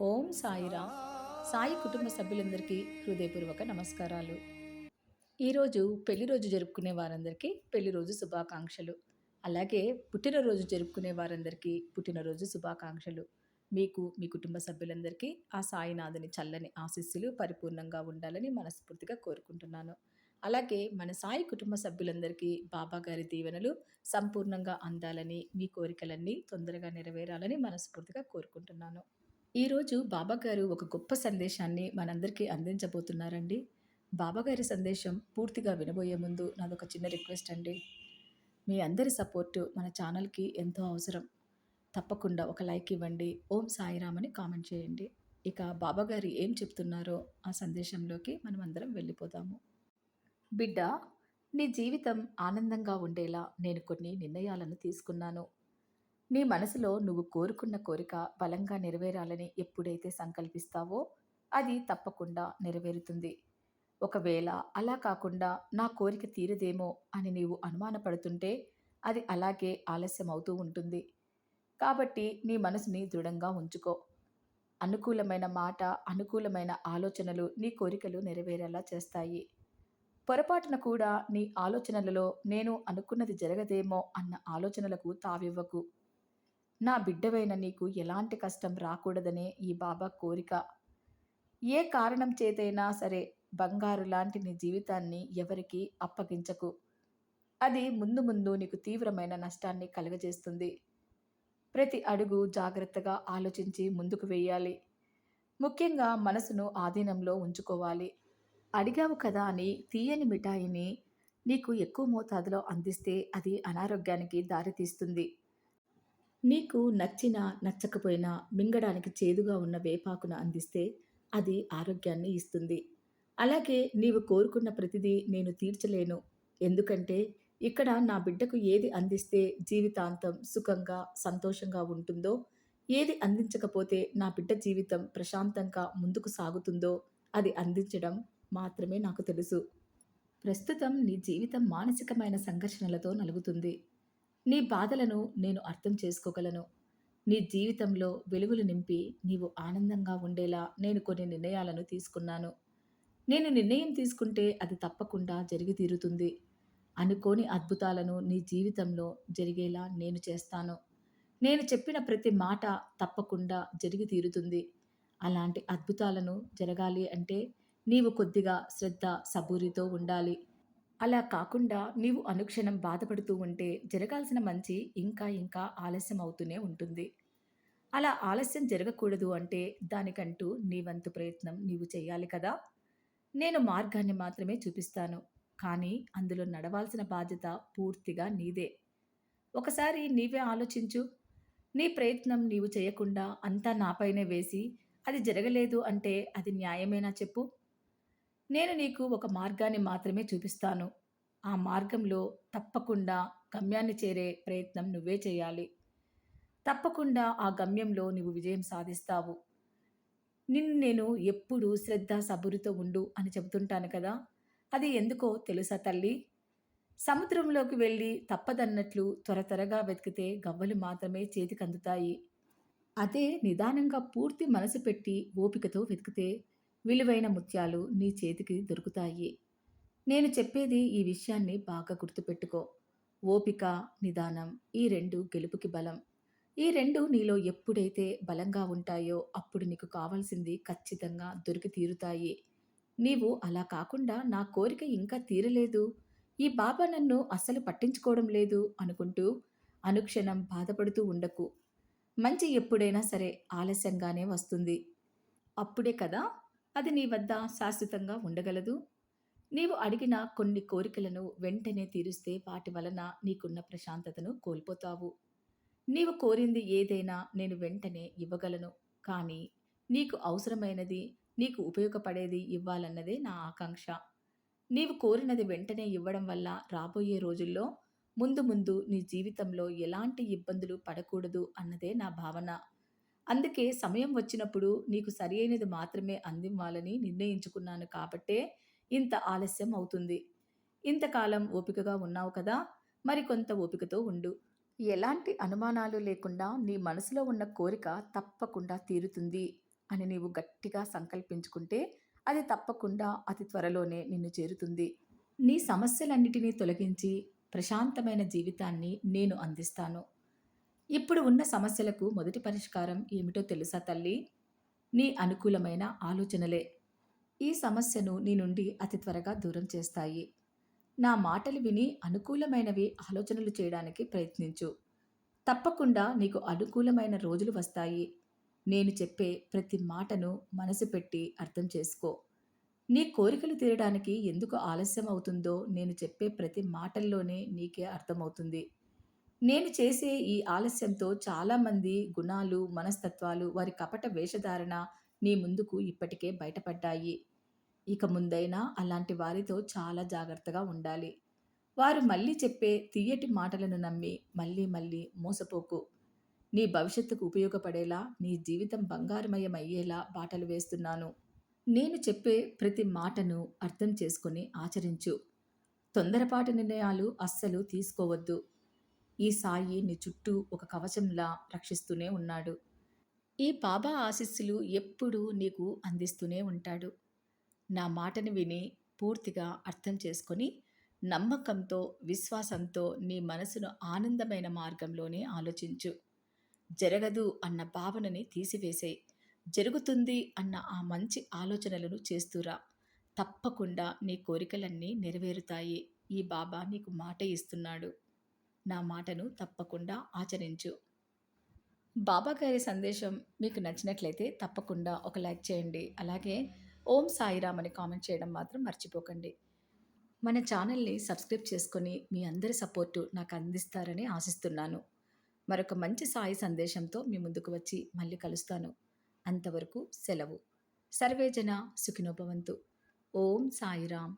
ఓం సాయిరా. సాయి కుటుంబ సభ్యులందరికీ హృదయపూర్వక నమస్కారాలు. ఈరోజు పెళ్ళి రోజు జరుపుకునే వారందరికీ పెళ్ళి రోజు శుభాకాంక్షలు. అలాగే పుట్టినరోజు జరుపుకునే వారందరికీ పుట్టినరోజు శుభాకాంక్షలు. మీకు మీ కుటుంబ సభ్యులందరికీ ఆ సాయినాథుని చల్లని ఆశీస్సులు పరిపూర్ణంగా ఉండాలని మనస్ఫూర్తిగా కోరుకుంటున్నాను. అలాగే మన సాయి కుటుంబ సభ్యులందరికీ బాబా గారి దీవెనలు సంపూర్ణంగా అందాలని మీ కోరికలన్నీ తొందరగా నెరవేరాలని మనస్ఫూర్తిగా కోరుకుంటున్నాను. ఈరోజు బాబాగారు ఒక గొప్ప సందేశాన్ని మనందరికీ అందించబోతున్నారండి. బాబాగారి సందేశం పూర్తిగా వినబోయే ముందు నాదొక చిన్న రిక్వెస్ట్ అండి. మీ అందరి సపోర్టు మన ఛానల్కి ఎంతో అవసరం. తప్పకుండా ఒక లైక్ ఇవ్వండి. ఓం సాయిరామ్ అని కామెంట్ చేయండి. ఇక బాబాగారు ఏం చెప్తున్నారో ఆ సందేశంలోకి మనం అందరం వెళ్ళిపోతాము బిడ్డ నీ జీవితం ఆనందంగా ఉండేలా నేను కొన్ని నిర్ణయాలను తీసుకున్నాను. నీ మనసులో నువ్వు కోరుకున్న కోరిక బలంగా నెరవేరాలని ఎప్పుడైతే సంకల్పిస్తావో అది తప్పకుండా నెరవేరుతుంది. ఒకవేళ అలా కాకుండా నా కోరిక తీరదేమో అని నీవు అనుమానపడుతుంటే అది అలాగే ఆలస్యం అవుతూ ఉంటుంది. కాబట్టి నీ మనసుని దృఢంగా ఉంచుకో. అనుకూలమైన మాట అనుకూలమైన ఆలోచనలు నీ కోరికలు నెరవేరేలా చేస్తాయి. పొరపాటున కూడా నీ ఆలోచనలలో నేను అనుకున్నది జరగదేమో అన్న ఆలోచనలకు తావివ్వకు. నా బిడ్డవైన నీకు ఎలాంటి కష్టం రాకూడదనే ఈ బాబా కోరిక. ఏ కారణం చేతైనా సరే బంగారు లాంటి నీ జీవితాన్ని ఎవరికి అప్పగించకు. అది ముందు ముందు నీకు తీవ్రమైన నష్టాన్ని కలుగజేస్తుంది. ప్రతి అడుగు జాగ్రత్తగా ఆలోచించి ముందుకు వేయాలి ముఖ్యంగా మనసును ఆధీనంలో ఉంచుకోవాలి. అడిగావు కదా అని తీయని మిఠాయిని నీకు ఎక్కువ మోతాదులో అందిస్తే అది అనారోగ్యానికి దారితీస్తుంది. నీకు నచ్చినా నచ్చకపోయినా మింగడానికి చేదుగా ఉన్న వేపాకును అందిస్తే అది ఆరోగ్యాన్ని ఇస్తుంది. అలాగే నీవు కోరుకున్న ప్రతిదీ నేను తీర్చలేను. ఎందుకంటే ఇక్కడ నా బిడ్డకు ఏది అందిస్తే జీవితాంతం సుఖంగా సంతోషంగా ఉంటుందో ఏది అందించకపోతే నా బిడ్డ జీవితం ప్రశాంతంగా ముందుకు సాగుతుందో అది అందించడం మాత్రమే నాకు తెలుసు. ప్రస్తుతం నీ జీవితం మానసికమైన సంఘర్షణలతో నలుగుతుంది. నీ బాధలను నేను అర్థం చేసుకోగలను. నీ జీవితంలో వెలుగులు నింపి నీవు ఆనందంగా ఉండేలా నేను కొన్ని నిర్ణయాలను తీసుకున్నాను. నేను నిర్ణయం తీసుకుంటే అది తప్పకుండా జరిగి తీరుతుంది అనుకోని అద్భుతాలను నీ జీవితంలో జరిగేలా నేను చేస్తాను. నేను చెప్పిన ప్రతి మాట తప్పకుండా జరిగి తీరుతుంది అలాంటి అద్భుతాలను జరగాలి అంటే నీవు కొద్దిగా శ్రద్ధ సబూరితో ఉండాలి. అలా కాకుండా నీవు అనుక్షణం బాధపడుతూ ఉంటే జరగాల్సిన మంచి ఇంకా ఇంకా ఆలస్యం అవుతూనే ఉంటుంది. అలా ఆలస్యం జరగకూడదు అంటే దానికంటూ నీ వంతు ప్రయత్నం నీవు చేయాలి కదా. నేను మార్గాన్ని మాత్రమే చూపిస్తాను. కానీ అందులో నడవాల్సిన బాధ్యత పూర్తిగా నీదే. ఒకసారి నీవే ఆలోచించు. నీ ప్రయత్నం నీవు చేయకుండా అంతా నాపైనే వేసి అది జరగలేదు అంటే అది న్యాయమేనా చెప్పు? నేను నీకు ఒక మార్గాన్ని మాత్రమే చూపిస్తాను. ఆ మార్గంలో తప్పకుండా గమ్యాన్ని చేరే ప్రయత్నం నువ్వే చేయాలి. తప్పకుండా ఆ గమ్యంలో నువ్వు విజయం సాధిస్తావు. నిన్ను నేను ఎప్పుడు శ్రద్ధ సబురితో ఉండు అని చెబుతుంటాను కదా. అది ఎందుకో తెలుసా తల్లి? సముద్రంలోకి వెళ్ళి తప్పదన్నట్లు త్వర త్వరగా వెతికితే గవ్వలు మాత్రమే చేతికందుతాయి అదే నిదానంగా పూర్తి మనసు పెట్టి ఓపికతో వెతికితే విలువైన ముత్యాలు నీ చేతికి దొరుకుతాయి. నేను చెప్పేది ఈ విషయాన్ని బాగా గుర్తుపెట్టుకో. ఓపిక నిదానం ఈ రెండు గెలుపుకి బలం. ఈ రెండు నీలో ఎప్పుడైతే బలంగా ఉంటాయో అప్పుడు నీకు కావాల్సింది ఖచ్చితంగా దొరికి తీరుతాయి. నీవు అలా కాకుండా నా కోరిక ఇంకా తీరలేదు. ఈ బాబా నన్ను అస్సలు పట్టించుకోవడం లేదు అనుకుంటూ అనుక్షణం బాధపడుతూ ఉండకు. మంచి ఎప్పుడైనా సరే ఆలస్యంగానే వస్తుంది. అప్పుడే కదా అది నీ వద్ద శాశ్వతంగా ఉండగలదు. నీవు అడిగిన కొన్ని కోరికలను వెంటనే తీరుస్తే వాటి వలన నీకున్న ప్రశాంతతను కోల్పోతావు. నీవు కోరింది ఏదైనా నేను వెంటనే ఇవ్వగలను కానీ నీకు అవసరమైనది నీకు ఉపయోగపడేది ఇవ్వాలన్నదే నా ఆకాంక్ష. నీవు కోరినది వెంటనే ఇవ్వడం వల్ల రాబోయే రోజుల్లో ముందు ముందు నీ జీవితంలో ఎలాంటి ఇబ్బందులు పడకూడదు అన్నదే నా భావన. అందుకే సమయం వచ్చినప్పుడు నీకు సరి అయినది మాత్రమే అందివ్వాలని నిర్ణయించుకున్నాను కాబట్టే ఇంత ఆలస్యం అవుతుంది. ఇంతకాలం ఓపికగా ఉన్నావు కదా మరికొంత ఓపికతో ఉండు. ఎలాంటి అనుమానాలు లేకుండా నీ మనసులో ఉన్న కోరిక తప్పకుండా తీరుతుంది అని నీవు గట్టిగా సంకల్పించుకుంటే అది తప్పకుండా అతి త్వరలోనే నిన్ను చేరుతుంది. నీ సమస్యలన్నిటినీ తొలగించి ప్రశాంతమైన జీవితాన్ని నేను అందిస్తాను. ఇప్పుడు ఉన్న సమస్యలకు మొదటి పరిష్కారం ఏమిటో తెలుసా తల్లి? నీ అనుకూలమైన ఆలోచనలే. ఈ సమస్యను నీ నుండి అతి త్వరగా దూరం చేస్తాయి. నా మాటలు విని అనుకూలమైనవి ఆలోచనలు చేయడానికి ప్రయత్నించు. తప్పకుండా నీకు అనుకూలమైన రోజులు వస్తాయి. నేను చెప్పే ప్రతి మాటను మనసు పెట్టి అర్థం చేసుకో. నీ కోరికలు తీరడానికి ఎందుకు ఆలస్యం అవుతుందో నేను చెప్పే ప్రతి మాటల్లోనే నీకే అర్థమవుతుంది. నేను చేసే ఈ ఆలస్యంతో చాలామంది గుణాలు మనస్తత్వాలు వారి కపట వేషధారణ నీ ముందుకు ఇప్పటికే బయటపడ్డాయి. ఇక ముందైనా అలాంటి వారితో చాలా జాగ్రత్తగా ఉండాలి. వారు మళ్ళీ చెప్పే తీయటి మాటలను నమ్మి మళ్ళీ మళ్ళీ మోసపోకు. నీ భవిష్యత్తుకు ఉపయోగపడేలా నీ జీవితం బంగారమయం అయ్యేలా బాటలు వేస్తున్నాను. నేను చెప్పే ప్రతి మాటను అర్థం చేసుకుని ఆచరించు. తొందరపాటు నిర్ణయాలు అస్సలు తీసుకోవద్దు. ఈ సాయి నీ చుట్టూ ఒక కవచంలా రక్షిస్తూనే ఉన్నాడు. ఈ బాబా ఆశీస్సులు ఎప్పుడూ నీకు అందిస్తూనే ఉంటాడు. నా మాటను విని పూర్తిగా అర్థం చేసుకొని నమ్మకంతో విశ్వాసంతో నీ మనసును ఆనందమైన మార్గంలోనే ఆలోచించు. జరగదు అన్న భావనని తీసివేసే జరుగుతుంది అన్న ఆ మంచి ఆలోచనలను చేస్తురా తప్పకుండా నీ కోరికలన్నీ నెరవేరుతాయి. ఈ బాబా నీకు మాట ఇస్తున్నాడు. నా మాటను తప్పకుండా ఆచరించు. బాబా గారి సందేశం మీకు నచ్చినట్లయితే తప్పకుండా ఒక లైక్ చేయండి. అలాగే ఓం సాయిరామ్ అని కామెంట్ చేయడం మాత్రం మర్చిపోకండి. మన ఛానల్ని సబ్స్క్రైబ్ చేసుకొని మీ అందరి సపోర్టు నాకు అందిస్తారని ఆశిస్తున్నాను. మరొక మంచి సాయి సందేశంతో మీ ముందుకు వచ్చి మళ్ళీ కలుస్తాను. అంతవరకు సెలవు. సర్వేజన సుఖినోభవంతు ఓం సాయిరామ్.